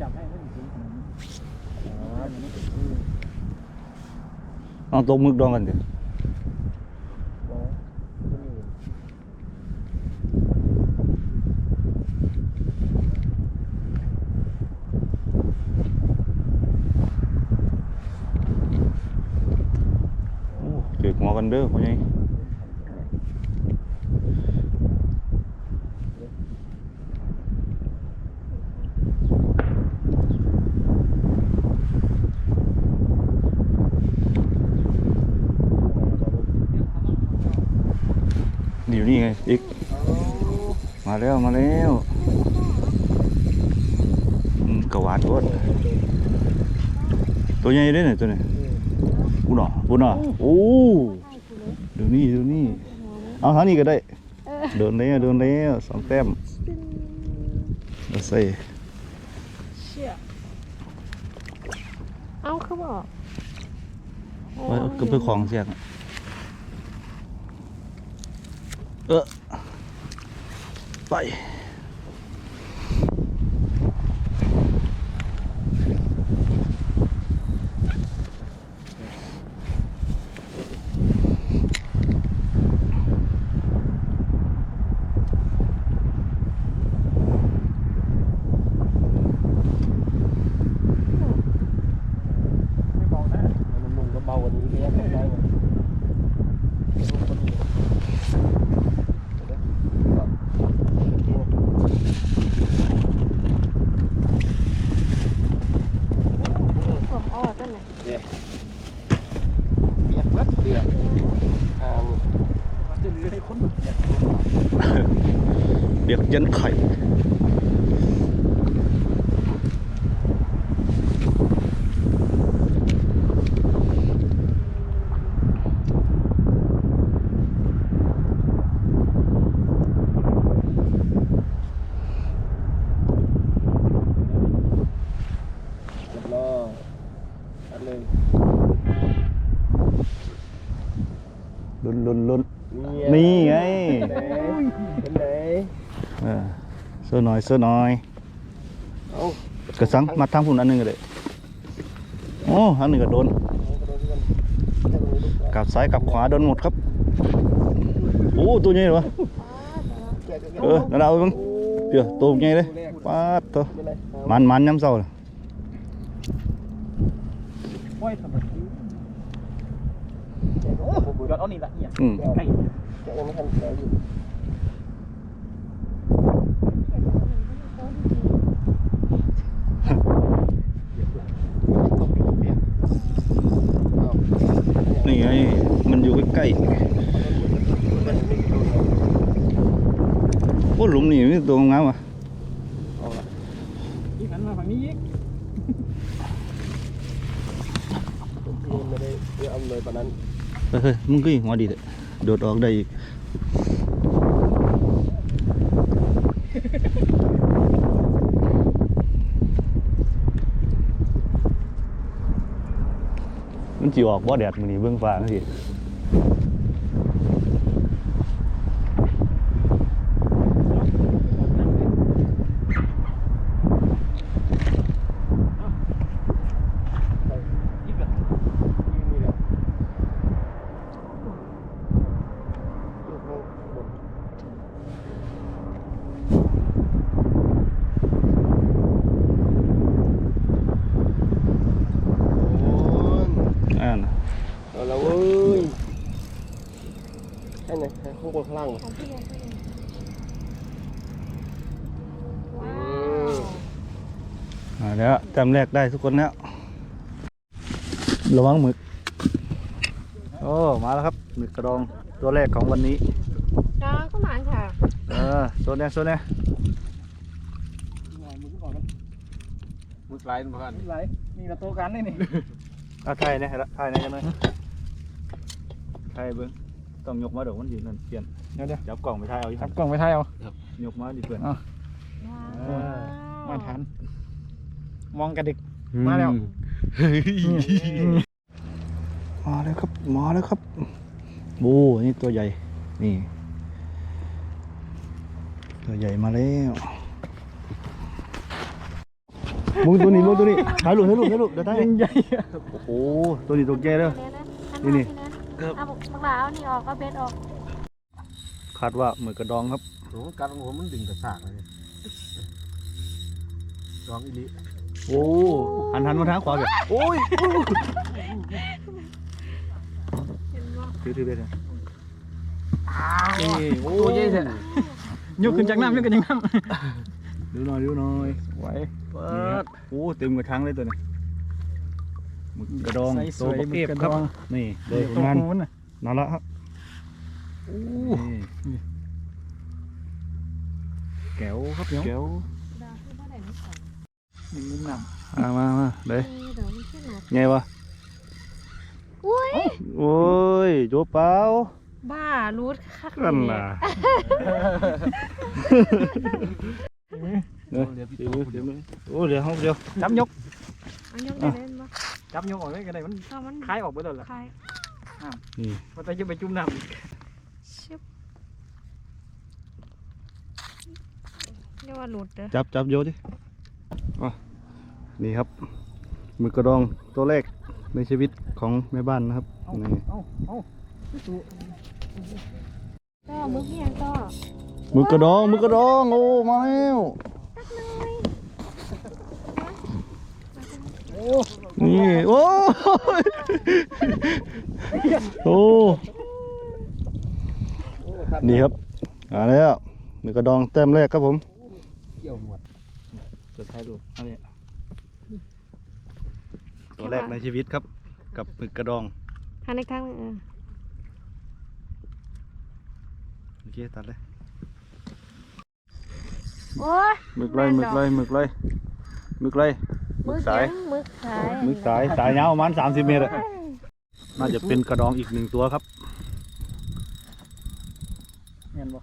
จับให้ไม่ถึงขนาดนี้อ๋ออย่างนี้เอาตกมึกดองกันเถอะอ๋อตัวนี้โอ้ถือหัวกันเด้อพ่อใหญ่นี่ อยู่นี่ไงอีกมาแล้วมาแล้วอืมกระวาดกดตัวใหญ่เด้อเนี่ยตัวนี้ปุ่นอะปุ่นอะโอ้ดูนี่ดูนี่เอาทางนี้ก็ได้เดินแล้วเดินแล้วสองแต้มเอาใส่เชี่ยเอ้าคือบอกไว้ก็เพื่อของเสียกเออไปไม่เบานะมันมุง ก็เบากว่านี้แค่ไม่ได้หมดคนนี้เดี๋ยวเดี๋ยว ผมเอาแบบนั้นไหน เปี ยกรัดเปียกอ่าจะเหลือให้คนเปียกเบียกยันไข่ เรียบร้อยอัดเลย ลุ้นลุ้นลุ้ นนี่ไงเป็นไหนเออเสื้อหน่อยเสื้อหน่อยเอากระสังมาทางพุ่นอันหนึงก็ได้โอ้อันหนึงก็โดนเอากระโดดขึ้นกันให้มันลุกกลับซ้ายกลับขวาโดนหมดครับโอ้ตัวใหญ่เลยวะแกะแกะแกะเออนั่นเอาไปมั้งเปียตัวใหญ่เลยป้าดตัวเป็นไรเอามันมันย้ำเศร้าเลย ปล่อยทำไมแกะ โอ้โหยอดเอานี่ละเนี่ยอืมไก่แกะยังไม่ทันแกะอยู่เอานี่ไง มันอยู่ใกล้ๆโอ้หลุมนี่มีตัวงามว่ะเอาละอีกหันมาฝั่งนี้อีกผมไม่ได้เอื้ออำนวยปานนั้น เฮ้ยมึงก็หัวดีเลยโดดออกได้อีกมันจีออกบ่แดดมันนี่เบื้องฟ้าสิ อีกแบบนี่แหละอยู่ข้างบน โอ้ย อ่านะ เอาละเว้ยให้ไหนให้ข้างบนข้างล่างเหรอของพี่เนี่ยพี่เนี่ยอืว้ามวมาแล้วจำแรกได้ทุกคนแล้วระวังหมึก โอ้ มาแล้วครับหมึกกระดองตัวแรกของวันนี้น้องก็หมานค่ะ เออโซนเนี้ยโซนเนี้ยมือก่อนมันมือสไลด์มากันนี่ไรนี่ละโตกันนี่นี่เอาถ่ายเนี่ยถ่ายเนี่ยยังไงถ่ายเบิ้ง ต้องยกมาเดี๋ยวมันอยู่นั่นเปลี่ยนเดี๋ยวเดี๋ยวจับกล่องไปถ่ายเอาอีกจับกล้องไปถ่ายเอา ยกมาดิเพื่อนว้าวมาทันมองกระดิกมาแล้ว มาแล้วครับมาแล้วครับโอ้นี่ตัวใหญ่ นี่ ตัวใหญ่มาแล้วมึงตัวนี้มึงตัวนี้ถ่ายรูปถ่ายรูปถ่ายรูปเดี๋ยวถ่ายยังใหญ่โอ้โหตัวนี้ตัวแก่เด้อ นี่นี่ นี่นี่เอาบักหลาเอานี่ออกก็เบ็ดออกคาดว่าหมือกระดองครับโอ้กัดของผมมันดึงกระสากเลยลองอีลิโอ้หันหันมาทางขวากันโอ้ยเห็นบ่ถือถือไปเลยนี่โอ้ตัวใหญ่แท้ยกขึ้นจากน้ำยกขึ้นจากน้ดูหน่อยดูหน่อยำไหวเปิดโอ้เต็มกระชังเลยตัวนี้ หมึกกระดองใส่สตัววยบักหมึเอกฟกระคดรับอง นี่เลยตัวงานหูน่ะนั่นละครับโอ้นี่แก้วครับเดี๋ยวแก้วดาวที่บ่ได้ไม่ของมีน้มามามาเลยเออเดี๋ยวมันขึ้นหนัก ไงวะอุ้ย โอ้ยโจเปล่าบ้ารูดคักกันเลยล่ะำเดี๋ยวเดี๋ยวเดี๋ยวเดี๋ยวโอ้เดี๋ยวห้องเดียว จับยก เอายกได้เล่นบ่ จับยกออกเลยก็ได้มันถ้ามันคลายออกไปแล้วล่ะคลายนี่มันจะไปจุ่มน้ำอีกชิบเรียกว่าหลุดเด้อจับจับโยดิอะนี่ครับหมึกกระดองตัวแรกในชีวิตของแม่บ้านนะครับเอานี่เอาเอาตัวก็มึกยังก็หมึกกระดองหมึกกระดองโอ้มาแล้วตักหน่อยโอ้ นี่โอ้ยโอ้นี่ครับอ่าแล้วหมึกกระดองแต้มแรกครับผมเกี่ยวหมดจะถ่ายรูปอันนี้ตัวแรกในชีวิตครับ กับหมึกกระดองทางในทางหนึ่งเออโอเคตัดเลยโอ้ยหมึกไรหมึกไรหมึกไรหมึกไรห มึมึกกสายยังมึกสายหมึกสายสายยาวประมาณสามสิบเมตรอะน่าจะเป็นกระดองอีกหนึ่งตัวครับเห็นบ่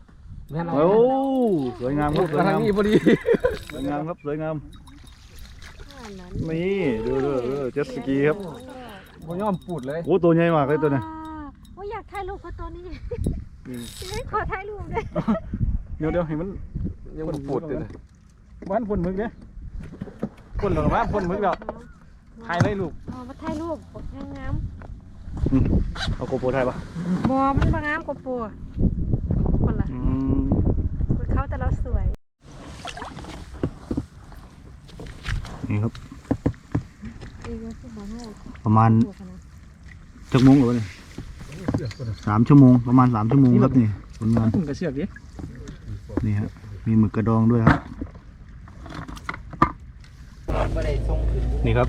แม่นโอ้สวยงามครับสวยทางงามนี้พอดีสวยงามครับสวยงามอันนั้นนี่ดูดูดูเจ็ตสกีครับบ่ยอมปูดเลยโอ้ตัวใหญ่มากเลยตัวเนี้ยโอ้ยอยากถ่ายรูปเขาตัวนี้อืมขอถ่ายรูปด้วยเดี๋ยวเดี๋ยวให้มันยังมันปูดอยู่เลยบ้านพ่นมึกเนี่ย พ่นหรอมาพ่นมึกแล้วถ่ายได้ลูกอ๋อมาถ่ายรูปบอกงามงามอืมเอาโกโปรไทยปะบอมันบางงามกว่าปัวคนละอืมเขาแต่เราสวยนี่ครับอีกแล้วคือบอลโน่ประมาณตัวขนาดจักโมงหรือวะเนี่ยสามชั่วโมงประมาณสามชั่วโมงครับนี่ผลงานผมกระเชือกดินี่ฮะมีหมึกกระดองด้วยครับ นี่ครับ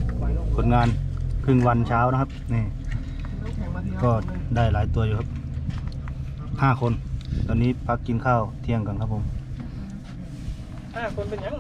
ผลงานครึ่งวันเช้านะครับนี่ก็ได้หลายตัวอยู่ครับห้าคน ตอนนี้พักกินข้าวเที่ยงกันครับผมห้าคนเป็นยัง